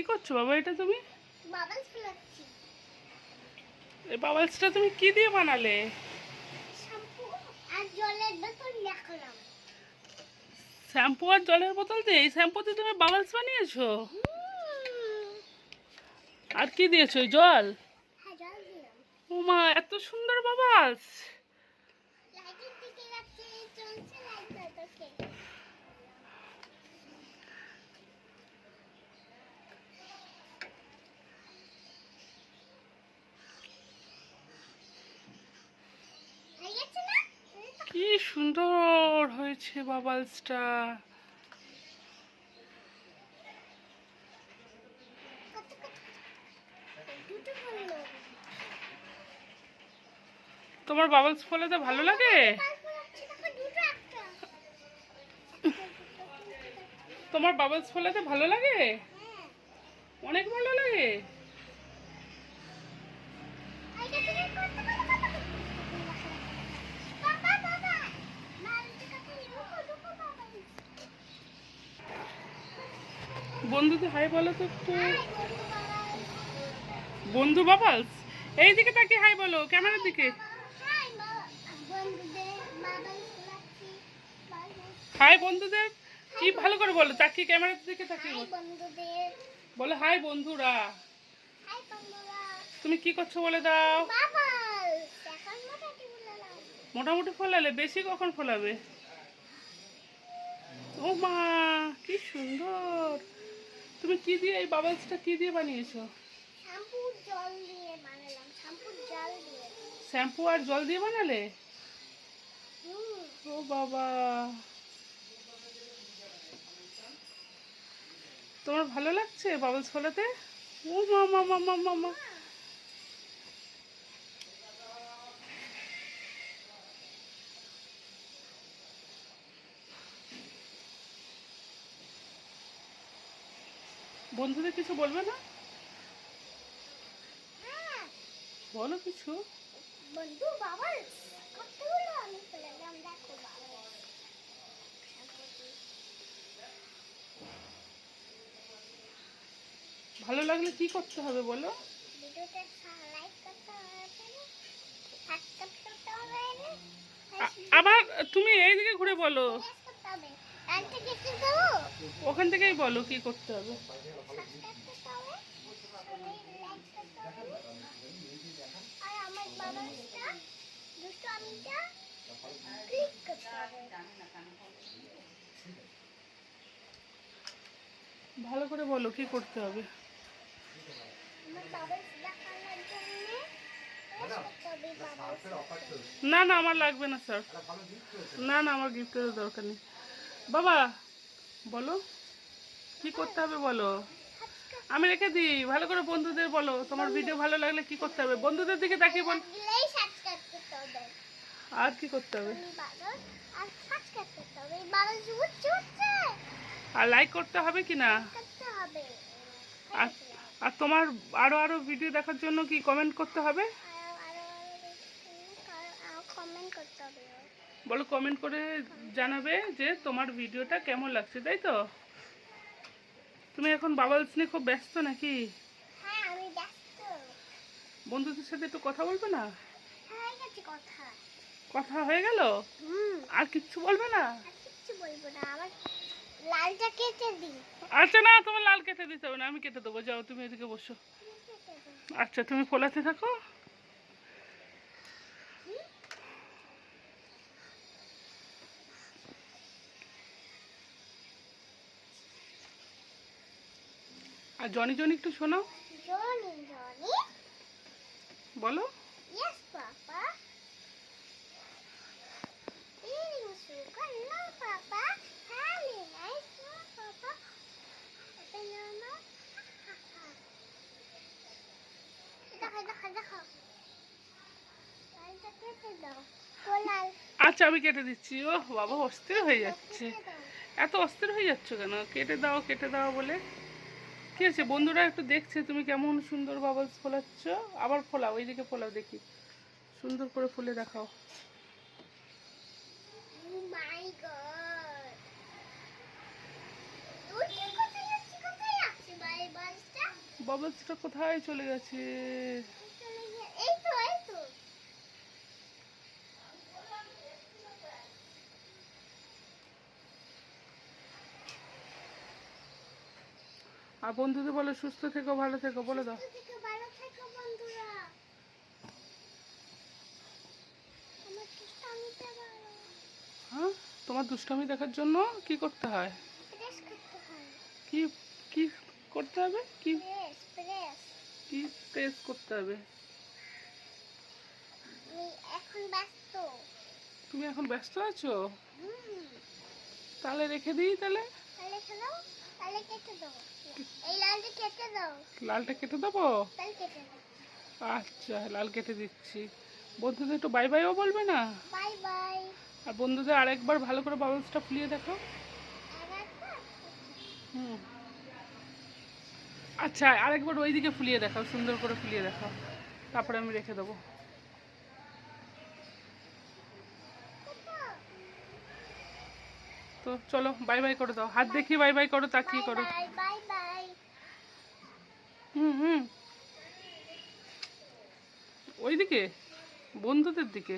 কি করছ বাবা এটা তুমি? বাবাস ফেলাচ্ছি। এই বাবলসটা তুমি কি দিয়ে বানালে? শ্যাম্পু আর জলের বোতল রাখলাম শ্যাম্পু আর জলের বোতল দিয়ে? এই শ্যাম্পু দিয়ে তুমি বাবলস বানিয়েছো? আর কি দিয়েছ? জল? হ্যাঁ ও মা এত সুন্দর বাবলস লাইটের দিকে যাচ্ছে চলছে লাইট তোকে হয়ে গেছে না কি সুন্দর হয়েছে বাবলসটা। তোমার বাবলস ফোলাতে ভালো লাগে? তোমার বাবলস ফোলাতে ভালো লাগে? অনেক ভালো লাগে আইটা থেকে কত কত কত বাবা বাবা মালটা কাছে লুকো লুকো বাবা বন্ধুদের হাই বলো তো একটু। বন্ধু বাবা বন্ধু বাবলস এই দিকে তাকিয়ে হাই বলো, ক্যামেরার দিকে। হাই বন্ধুদের, কি ভালো করে বলো, তাকিয়ে ক্যামেরার দিকে হাই বলো। হাই বন্ধুরা। তুমি কি করছ বলে দাও। মোটামুটি ফোলালে, বেশি কখন ফোলাবে? ও মা, কি সুন্দর। তুমি কি দিয়ে এই বাবলসটা কি দিয়ে বানিয়েছো? শ্যাম্পু জল দিয়ে বানালাম শ্যাম্পু জল দিয়ে। শ্যাম্পু আর জল দিয়ে বানালে? ও বাবা। তোমার ভালো লাগছে বাবলস ফোলাতে? ও মা মা মা। বন্ধুদের কিছু বলবে না? হ্যাঁ। বলো কিছু। বন্ধু বাবা কতগুলো আমি ফেলালাম দেখো বাবা। ভালো লাগলে কি করতে হবে বলো? আবার তুমি এইদিকে ঘুরে বলো করতে হবে লাইকটা কেটে দেবো ওখান থেকেই বলো কি করতে হবে। ভালো করে বলো কি করতে হবে। না না, আমার লাগবে না স্যার না না, আমার গিফটের দরকার নেই। বাবা বলো কি করতে হবে বলো? আমি রেখে দিই ভালো করে বন্ধুদের বলো তোমার ভিডিও ভালো লাগলে কি করতে হবে? বন্ধুদের দিকে তাকিয়ে বল। আর কি করতে হবে? আর লাইক করতে হবে। কি না? আর আর তোমার আরও আরও ভিডিও দেখার জন্য কি কমেন্ট করতে হবে? কমেন্ট করতে হবে। বলো কমেন্ট করে জানাবে যে তোমার ভিডিওটা কেমন লাগছে তাই তো? তুমি এখন বাবলস নিয়ে খুব ব্যস্ত নাকি? হ্যাঁ বন্ধুদের সাথে একটু কথা বলবে না? কথা। কথা হয়ে গেল? আর কিচ্ছু বলবে না? আচ্ছা না তোমার লাল কেটে দিতে হবে না আমি কেটে দেবো যাও তুমি এদিকে বসো। আচ্ছা তুমি ফোলাতে থাকো। আর জনি জনি একটু শোনাও জনি জনি। বলো। আচ্ছা আমি কেটে দিচ্ছি। ও বাবা অস্থির হয়ে যাচ্ছে। এত অস্থির হয়ে যাচ্ছ কেন? কেটে দাও কেটে দাও বলে। কি আছে বন্ধুরা একটু দেখছে তুমি কেমন সুন্দর বাবলস ফোলাচ্ছ? আবার ফোলাও ওইদিকে ফোলাও দেখি। সুন্দর করে ফুলে দেখাও। Oh বাবলসটা কোথায় চলে গেছে এই তো এই তো আর বন্ধুদের বলো সুস্থ থেকো ভালো থেকো বলে দাও। সুস্থ থেকো, ভালো থেকো বন্ধুরা। আমার হ্যাঁ? তোমার দুষ্টামি দেখার জন্য কি করতে হয়? কি কি করতে হবে? কি? কি প্রেস করতে হবে? তুমি এখন ব্যস্ত। আছো? তাহলে রেখে দিই তাহলে। লালটা কেটে দেবো? আচ্ছা লাল কেটে দিচ্ছি। বন্ধুদের একটু বাই বাইও বলবে না? আর বন্ধুদের আরেকবার ভালো করে বাবলসটা ফুলিয়ে দেখো। হুম। আচ্ছা আরেকবার ওইদিকে ফুলিয়ে দেখাও সুন্দর করে ফুলিয়ে দেখাও। তারপরে আমি রেখে দেবো। তো চলো বাই বাই করে দাও। হাত দেখি বাই বাই করো তাকিয়ে করো? হুম হুম। ওইদিকে বন্ধুদের দিকে।